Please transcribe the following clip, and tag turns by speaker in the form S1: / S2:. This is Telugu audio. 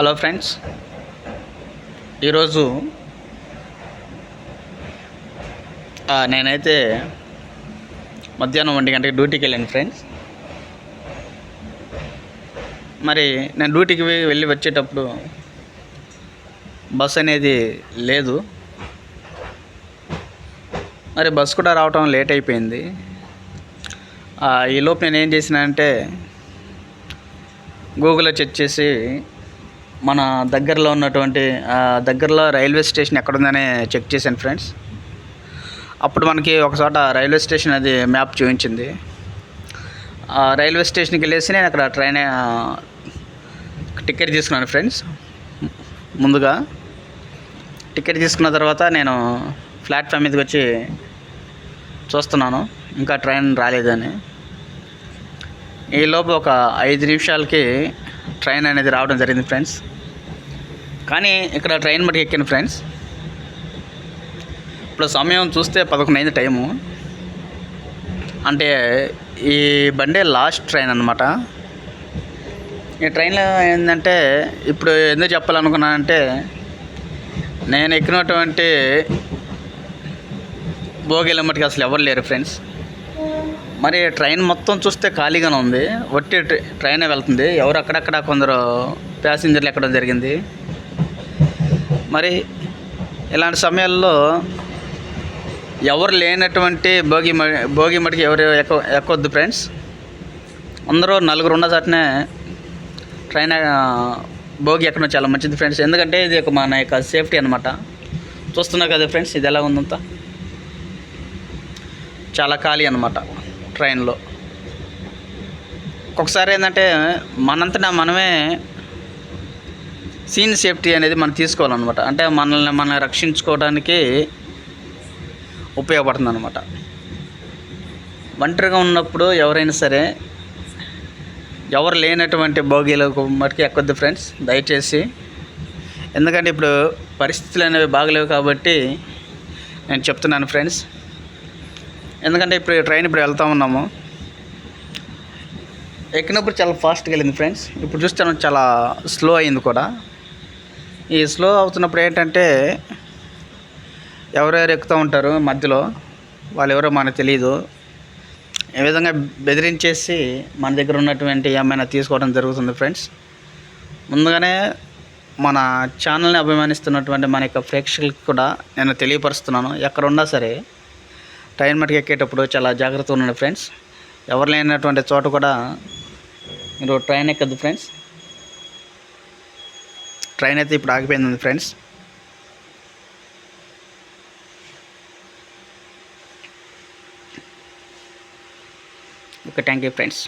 S1: Hello friends. ఈరోజు నేనైతే మధ్యాహ్నం ఒంటి గంటకి డ్యూటీకి వెళ్ళాను ఫ్రెండ్స్. మరి నేను డ్యూటీకి వెళ్ళి వచ్చేటప్పుడు బస్ అనేది లేదు. మరి బస్ కూడా రావటం లేట్ అయిపోయింది. ఈలోపు నేను ఏం చేసినానంటే గూగుల్లో చెక్ చేసి మన దగ్గరలో ఉన్నటువంటి దగ్గరలో రైల్వే స్టేషన్ ఎక్కడుందని చెక్ చేశాను ఫ్రెండ్స్. అప్పుడు మనకి ఒక చోట రైల్వే స్టేషన్ అది మ్యాప్ చూపించింది. ఆ రైల్వే స్టేషన్కి వెళ్ళేసి నేను అక్కడ ట్రైన్ టికెట్ తీసుకున్నాను ఫ్రెండ్స్. ముందుగా టికెట్ తీసుకున్న తర్వాత నేను ప్లాట్ఫామ్ మీదకి వచ్చి చూస్తున్నాను. ఇంకా ట్రైన్ రాలేదని. ఈ లోపు ఒక ఐదు నిమిషాలకి ట్రైన్ అనేది రావడం జరిగింది ఫ్రెండ్స్. కానీ ఇక్కడ ట్రైన్ మటుకు ఎక్కాను ఫ్రెండ్స్. ఇప్పుడు సమయం చూస్తే పదకొండు అయింది టైము. అంటే ఈ బండే లాస్ట్ ట్రైన్ అనమాట ఈ ట్రైన్లో ఏంటంటే ఇప్పుడు ఎందుకు చెప్పాలనుకున్నానంటే నేను ఎక్కినటువంటి భోగిల మటుకు అసలు ఎవరు లేరు ఫ్రెండ్స్. మరి ట్రైన్ మొత్తం చూస్తే ఖాళీగానే ఉంది. ఒట్టి ట్ర- ట్రైనే వెళ్తుంది. ఎవరు అక్కడక్కడ కొందరు ప్యాసింజర్లు ఎక్కడం జరిగింది. మరి ఇలాంటి సమయాల్లో ఎవరు లేనటువంటి భోగి భోగి మడికి ఎవరు ఎక్క ఎక్కొద్దు ఫ్రెండ్స్. అందరూ నలుగురు ఉన్న చాటనే ట్రైన్ భోగి ఎక్కడం చాలా మంచిది ఫ్రెండ్స్. ఎందుకంటే ఇది ఒక మన యొక్క సేఫ్టీ అనమాట చూస్తున్నా కదా ఫ్రెండ్స్ ఇది ఎలా ఉందంతా? చాలా ఖాళీ అనమాట ట్రైన్లో. ఒక్కొక్కసారి ఏంటంటే మనంతటా మనమే సీన్ సేఫ్టీ అనేది మనం తీసుకోవాలన్నమాట. అంటే మనల్ని మనం రక్షించుకోవడానికి ఉపయోగపడుతుంది అనమాట ఒంటరిగా ఉన్నప్పుడు ఎవరైనా సరే ఎవరు లేనటువంటి భోగిలకు మటుకు ఎక్కొద్దు ఫ్రెండ్స్. దయచేసి. ఎందుకంటే ఇప్పుడు పరిస్థితులు అనేవి బాగలేవు కాబట్టి నేను చెప్తున్నాను ఫ్రెండ్స్. ఎందుకంటే ఇప్పుడు ట్రైన్ ఇప్పుడు వెళ్తా ఉన్నాము. ఎక్కినప్పుడు చాలా ఫాస్ట్గా వెళ్ళింది ఫ్రెండ్స్ ఇప్పుడు చూస్తే చాలా స్లో అయింది కూడా. ఈ స్లో అవుతున్నప్పుడు ఏంటంటే ఎవరెవరు ఎక్కుతూ ఉంటారు మధ్యలో వాళ్ళు ఎవరో మనకు తెలియదు ఈ విధంగా బెదిరించేసి మన దగ్గర ఉన్నటువంటి ఏమైనా తీసుకోవడం జరుగుతుంది ఫ్రెండ్స్ ముందుగానే మన ఛానల్ని అభిమానిస్తున్నటువంటి మన యొక్క ప్రేక్షకులకు కూడా నేను తెలియపరుస్తున్నాను. ఎక్కడున్నా సరే ట్రైన్ మటుకు ఎక్కేటప్పుడు చాలా జాగ్రత్తగా ఉండండి ఫ్రెండ్స్. ఎవరు లేనటువంటి చోట కూడా మీరు ట్రైన్ ఎక్కద్దు ఫ్రెండ్స్. ట్రైన్ అయితే ఇప్పుడు ఆగిపోయింది friends. Okay thank you friends.